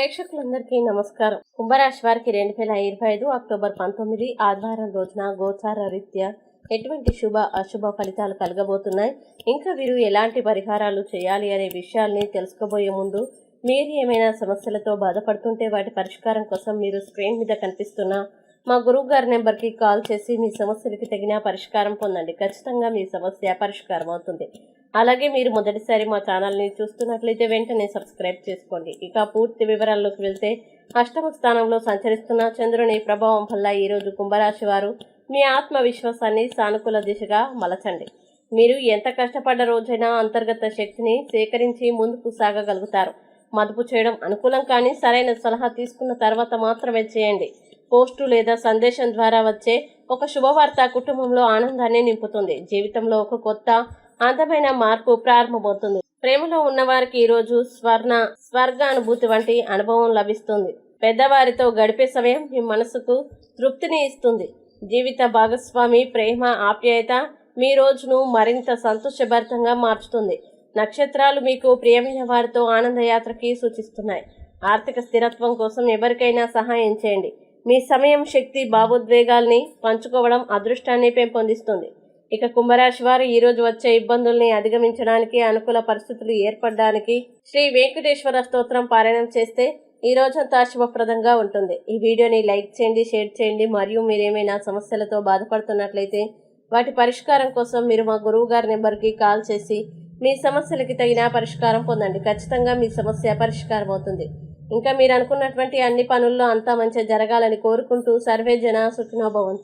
ప్రేక్షకులందరికీ నమస్కారం. కుంభరాశి వారికి రెండు వేల ఇరవై ఐదు అక్టోబర్ పంతొమ్మిది ఆదివారం రోజున గోచార రీత్యా ఎటువంటి శుభ అశుభ ఫలితాలు కలగబోతున్నాయి? ఇంకా వీరు ఎలాంటి పరిహారాలు చేయాలి అనే విషయాల్ని తెలుసుకోబోయే ముందు మీరు ఏమైనా సమస్యలతో బాధపడుతుంటే వాటి పరిష్కారం కోసం మీరు స్క్రీన్ మీద కనిపిస్తున్న మా గురువు గారి నెంబర్కి కాల్ చేసి మీ సమస్యలకి తగిన పరిష్కారం పొందండి. ఖచ్చితంగా మీ సమస్య పరిష్కారం అవుతుంది. అలాగే మీరు మొదటిసారి మా ఛానల్ని చూస్తున్నట్లయితే వెంటనే సబ్స్క్రైబ్ చేసుకోండి. ఇక పూర్తి వివరాల్లోకి వెళ్తే అష్టమ స్థానంలో సంచరిస్తున్న చంద్రుని ప్రభావం వల్ల ఈరోజు కుంభరాశి వారు మీ ఆత్మవిశ్వాసాన్ని సానుకూల దిశగా మలచండి. మీరు ఎంత కష్టపడ్డ రోజైనా అంతర్గత శక్తిని సేకరించి ముందుకు సాగగలుగుతారు. మదుపు చేయడం అనుకూలం కానీ సరైన సలహా తీసుకున్న తర్వాత మాత్రమే చేయండి. పోస్టు లేదా సందేశం ద్వారా వచ్చే ఒక శుభవార్త కుటుంబంలో ఆనందాన్ని నింపుతుంది. జీవితంలో ఒక కొత్త అందమైన మార్పు ప్రారంభమవుతుంది. ప్రేమలో ఉన్నవారికి ఈరోజు స్వర్ణ స్వర్గానుభూతి వంటి అనుభవం లభిస్తుంది. పెద్దవారితో గడిపే సమయం మీ మనసుకు తృప్తిని ఇస్తుంది. జీవిత భాగస్వామి ప్రేమ ఆప్యాయత మీ రోజును మరింత సంతోషభరితంగా మార్చుతుంది. నక్షత్రాలు మీకు ప్రియమైన వారితో ఆనందయాత్రకి సూచిస్తున్నాయి. ఆర్థిక స్థిరత్వం కోసం ఎవరికైనా సహాయం చేయండి. మీ సమయం శక్తి భావోద్వేగాల్ని పంచుకోవడం అదృష్టాన్ని పెంపొందిస్తుంది. ఇక కుంభరాశి వారు ఈ రోజు వచ్చే ఇబ్బందుల్ని అధిగమించడానికి అనుకూల పరిస్థితులు ఏర్పడడానికి శ్రీ వెంకటేశ్వర స్తోత్రం పారాయణం చేస్తే ఈ రోజంతా శుభప్రదంగా ఉంటుంది. ఈ వీడియోని లైక్ చేయండి షేర్ చేయండి. మరియు మీరేమైనా సమస్యలతో బాధపడుతున్నట్లయితే వాటి పరిష్కారం కోసం మీరు మా గురువు గారి నెంబర్కి కాల్ చేసి మీ సమస్యలకి తగిన పరిష్కారం పొందండి. ఖచ్చితంగా మీ సమస్య పరిష్కారం అవుతుంది. ఇంకా మీరు అనుకున్నటువంటి అన్ని పనుల్లో అంతా మంచిగా జరగాలని కోరుకుంటూ సర్వే జన సుఖినోభవంతు